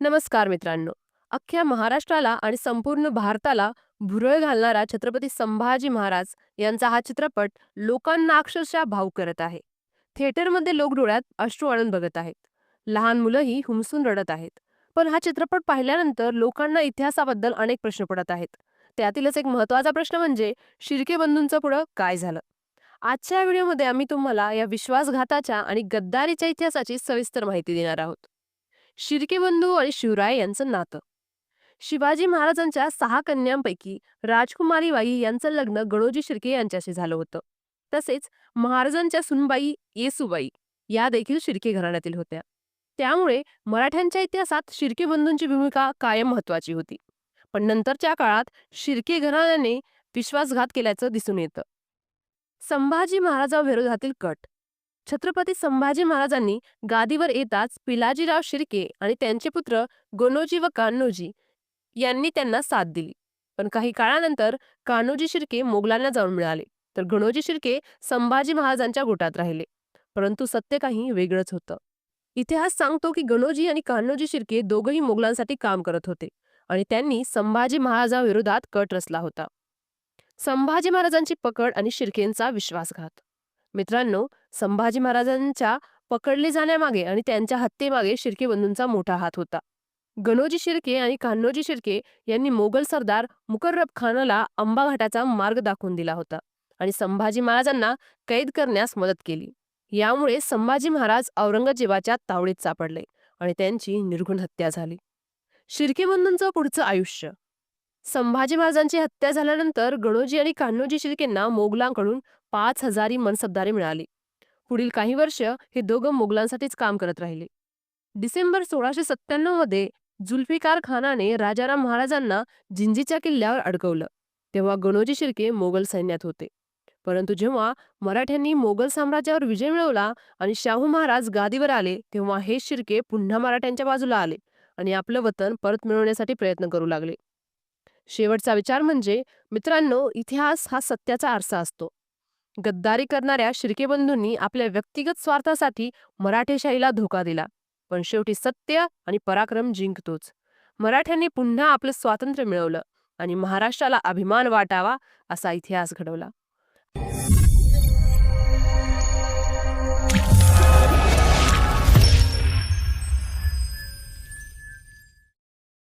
नमस्कार मित्रांनो. अख्ख्या महाराष्ट्राला आणि संपूर्ण भारताला भुरळ घालणारा छत्रपती संभाजी महाराज यांचा हा चित्रपट लोकांना अक्षरशः भावुक करत आहे. थिएटरमध्ये लोक डोळ्यात अश्रू आणून बघत आहेत. लहान मुलंही हुमसून रडत आहेत. पण हा चित्रपट पाहिल्यानंतर लोकांना इतिहासाबद्दल अनेक प्रश्न पडत आहेत. त्यातीलच एक महत्त्वाचा प्रश्न म्हणजे शिर्के बंधूंचं पुढं काय झालं? आजच्या व्हिडिओमध्ये आम्ही तुम्हाला या विश्वासघाताच्या आणि गद्दारीच्या इतिहासाची सविस्तर माहिती देणार आहोत. शिर्के बंधू आणि शिवराय यांचं नातं. शिवाजी महाराजांच्या सहा कन्यांपैकी राजकुमारी बाई यांचं लग्न गणोजी शिर्के यांच्याशी झालं होतं. तसेच महाराजांच्या सुनबाई येसुबाई या देखील शिर्के घराण्यातील होत्या. त्यामुळे मराठ्यांच्या इतिहासात शिर्के बंधूंची भूमिका कायम महत्वाची होती. पण नंतरच्या काळात शिर्के घराण्याने विश्वासघात केल्याचं दिसून येतं. संभाजी महाराजाविरोधातील कट छत्रपती संभाजी महाराजांनी गादीवर येताच पिलाजीराव शिर्के आणि त्यांचे पुत्र गणोजी व कान्होजी यांनी त्यांना साथ दिली. पण काही काळानंतर कान्होजी शिर्के मोगलांना जाऊन मिळाले. तर गणोजी शिर्के संभाजी महाराजांच्या गोटात राहिले. परंतु सत्य काही वेगळंच होतं. इतिहास सांगतो की गणोजी आणि कान्होजी शिर्के दोघंही मोगलांसाठी काम करत होते आणि त्यांनी संभाजी महाराजांविरोधात कट रचला होता. संभाजी महाराजांची पकड आणि शिर्केंचा विश्वासघात. मित्रांनो संभाजी महाराजांच्या पकडले जाण्यामागे आणि त्यांच्या हत्येमागे शिर्के बंधूंचा मोठा हात होता. गणोजी शिर्के आणि कान्होजी शिर्के यांनी मोगल सरदार मुकर्रब खानाला अंबा घाटाचा मार्ग दाखवून दिला होता आणि संभाजी महाराजांना कैद करण्यास मदत केली. यामुळे संभाजी महाराज औरंगजेबाच्या तावडीत सापडले आणि त्यांची निर्घुण हत्या झाली. शिर्के बंधूंचं पुढचं आयुष्य. संभाजी महाराजांची हत्या झाल्यानंतर गणोजी आणि कान्होजी शिर्केंना मोगलांकडून पाच हजारी मनसबदारी मिळाली. पुढील काही वर्ष हे दोघं मोगलांसाठीच काम करत राहिले. डिसेंबर सोळाशे सत्त्याण्णवमध्ये जुल्फिकार खानाने राजाराम महाराजांना जिंजीच्या किल्ल्यावर अडकवलं. तेव्हा गणोजी शिर्के मोगल सैन्यात होते. परंतु जेव्हा मराठ्यांनी मोगल साम्राज्यावर विजय मिळवला आणि शाहू महाराज गादीवर आले तेव्हा हे शिर्के पुन्हा मराठ्यांच्या बाजूला आले आणि आपलं वतन परत मिळवण्यासाठी प्रयत्न करू लागले. शेवटचा विचार म्हणजे मित्रांनो इतिहास हा सत्याचा आरसा असतो. गद्दारी करणाऱ्या शिर्केबंधूंनी आपल्या व्यक्तिगत स्वार्थासाठी मराठेशाहीला धोका दिला. पण शेवटी सत्य आणि पराक्रम जिंकतोच. मराठ्यांनी पुन्हा आपलं स्वातंत्र्य मिळवलं आणि महाराष्ट्राला अभिमान वाटावा असा इतिहास घडवला.